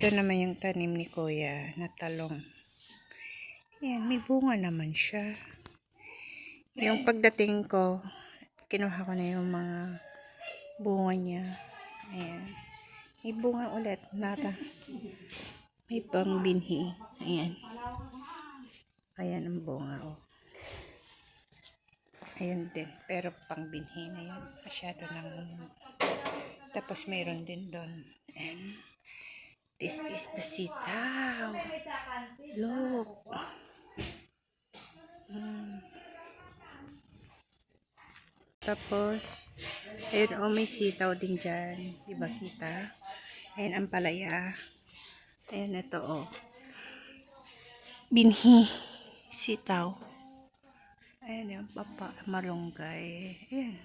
Ito naman yung tanim ni Kuya na talong. Yan, may bunga naman siya. Yung pagdating ko, kinuha ko na yung mga bunga niya. Ayan. May bunga ulit. Nata. May pang binhi. Ayan. Ayan ang bunga, oh. Ayan din. Pero pang binhi na yan. Masyado nang... Tapos mayroon din doon. And this is the sitaw. Look. Mm. Tapos, ayun oh, may sitaw din dyan. Diba kita? Ayan ang palaya. Ayan ito oh. Binhi. Sitaw. Ayan yung papa, malunggay. Ayan.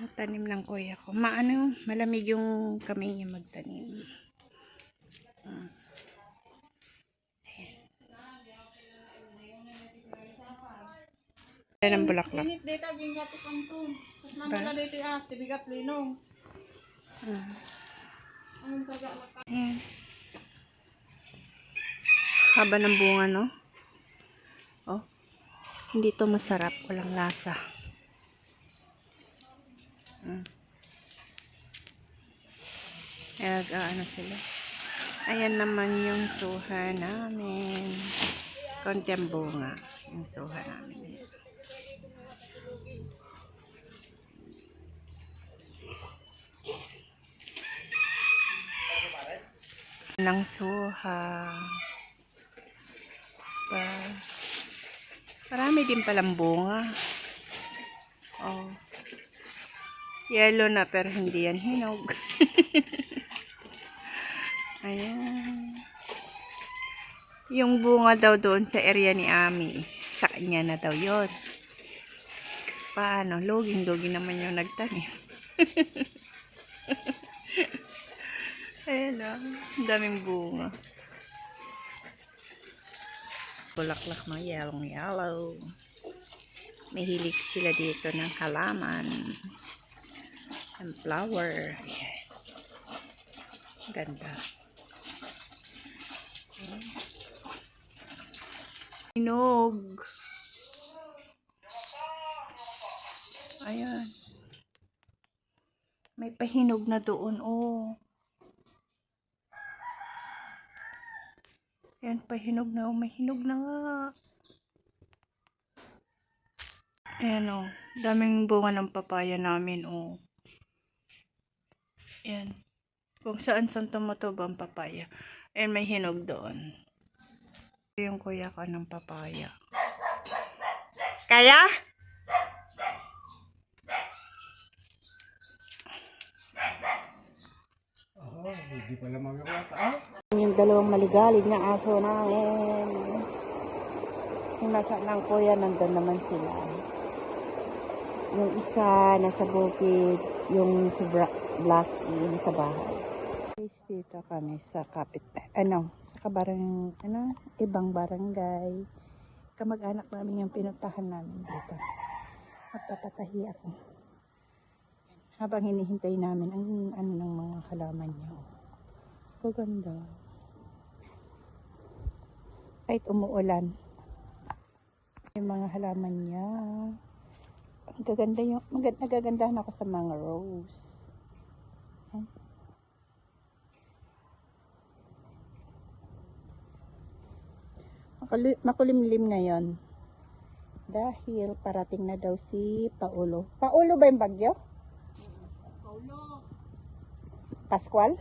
Ang tanim ng kuya ko. Maano, malamig yung kamay niya magtanim. Ayan ang bulaklak. Init dito, ginggati kang to. Tapos naman na dito ah, tibigat linong. Ah. Ang kagalak Ayan. Haba ng bunga, no? Oh. Hindi to masarap. Walang lasa. Mm. Ayan, ano sila. Ayan naman yung suha namin. Konti ang bunga. Yung suha namin. Ng suha. Pa. Marami din palang bunga. Oh. Yellow na pero hindi yan hinog. Ayan. Yung bunga daw doon sa area ni Ami. Sa kanya na daw yon. Paano? Loging-loging naman yung nagtanim. Ayan o. Ang daming bunga. Bulaklak ng yellow yellow. Mahilig sila dito ng halaman. And flower. Ayan. Ganda. Hinog. Ayan. May pahinog na doon. Oh. Yan, pahinog na. Oh, may hinog na nga. Ayan o. Daming bunga ng papaya namin o. Ayan. Kung saan saan tumutubo ang papaya. Ayan, may hinog doon. Yung kuya ko ng papaya. Kaya? Oo, hindi pala magkakata. Ah, Yung dalawang maligalig na aso namin. Yung nasa ng kuya, nandun naman sila. Yung isa, nasa bukid. Yung si Bra- Blackie, nasa bahay. Guys, dito kami sa kapit, ano, sa kabarang, ano, ibang barangay. Kamag-anak namin yung pinuntahan namin dito. Magpapatahi ako. Habang hinihintay namin ang ano ng mga halaman niya. Kaganda. Kahit umuulan. Yung mga halaman niya. Ang gaganda yung, maganda, nagagandahan ako sa mga rose. Makuli- Makulimlim ngayon. Dahil parating na daw si Paulo. Paulo ba yung bagyo? Paulo. Pascual?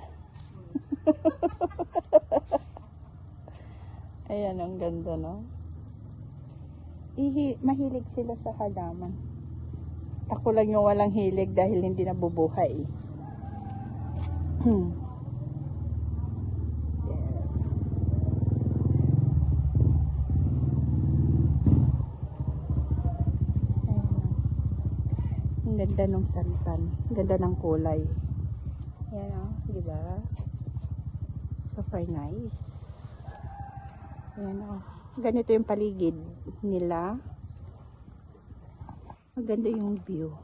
Ayan, ang ganda, no? Ihi, mahilig sila sa halaman. Ako lang yung walang hilig dahil hindi nabubuhay. Hmm. Ayan. Ganda ng santan. Ganda ng kulay. Yan o, di ba? Super nice. Yan o. Ganito yung paligid nila. Maganda yung view.